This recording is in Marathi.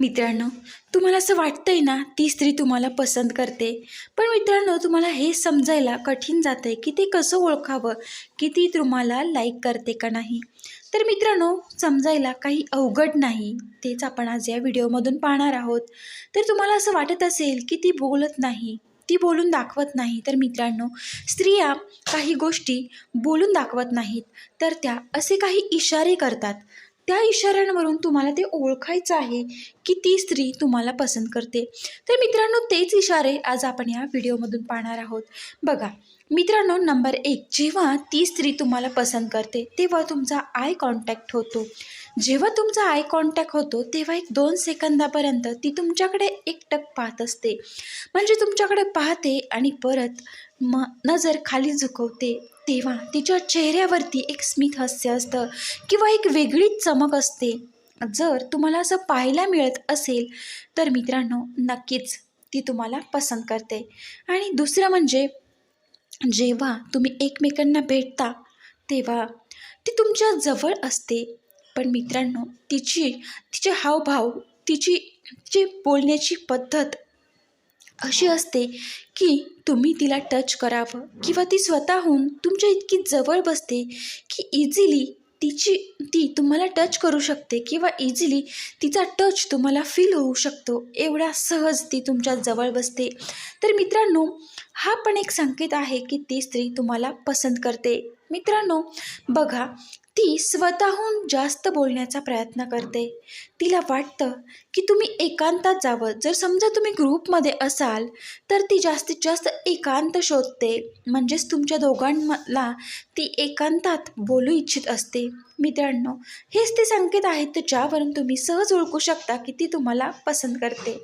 मित्रांनो तुम्हाला असं वाटतंय ना ती स्त्री तुम्हाला पसंत करते? पण मित्रांनो तुम्हाला हे समजायला कठीण जातं आहे की ते कसं ओळखावं की ती तुम्हाला लाईक करते का नाही? तर मित्रांनो समजायला काही अवघड नाही. तेच आपण आज या व्हिडिओमधून पाहणार आहोत. तर तुम्हाला असं वाटत असेल की ती बोलत नाही ती बोलून दाखवत नाही तर मित्रांनो स्त्रिया काही गोष्टी बोलून दाखवत नाहीत. तर त्या असे काही इशारे करतात. त्या इशाऱ्यांवरून तुम्हाला ते ओळखायचं आहे की ती स्त्री तुम्हाला पसंत करते. तर मित्रांनो तेच इशारे आज आपण या व्हिडिओमधून पाहणार आहोत. बघा मित्रांनो नंबर एक जेव्हा ती स्त्री तुम्हाला पसंत करते तेव्हा तुमचा आय कॉन्टॅक्ट होतो. जेव्हा तुमचा आय कॉन्टॅक्ट होतो तेव्हा एक दोन सेकंदापर्यंत ती तुमच्याकडे एकटक पाहत असते. म्हणजे तुमच्याकडे पाहते आणि परत म नजर खाली झुकवते. तेव्हा तिच्या चेहऱ्यावरती एक स्मित हास्य असतं किंवा एक वेगळीच चमक असते. जर तुम्हाला असं पाहायला मिळत असेल तर मित्रांनो नक्कीच ती तुम्हाला पसंत करते. आणि दुसरं म्हणजे जेव्हा तुम्ही एकमेकांना भेटता तेव्हा ती तुमच्या जवळ असते. पण मित्रांनो तिची तिचे हावभाव तिची तिची बोलण्याची पद्धत अशी असते की तुम्ही तिला टच करावं किंवा ती स्वतःहून तुमच्या इतकी जवळ बसते की इझिली तिची ती तुम्हाला टच करू शकते किंवा इझिली तिचा टच तुम्हाला फील होऊ शकतो. एवढ्या सहज ती तुमच्या जवळ बसते. तर मित्रांनो हा पण एक संकेत आहे की ती स्त्री तुम्हाला पसंत करते. मित्रांनो बघा ती स्वतःहून जास्त बोलण्याचा प्रयत्न करते. तिला वाटतं की तुम्ही एकांतात जावं. जर समजा तुम्ही ग्रुपमध्ये असाल तर ती जास्तीत जास्त एकांत शोधते. म्हणजेच तुमच्या दोघांना ती एकांतात बोलू इच्छित असते. मित्रांनो हेच ते संकेत आहेत ज्यावरून तुम्ही सहज ओळखू शकता की ती तुम्हाला पसंत करते.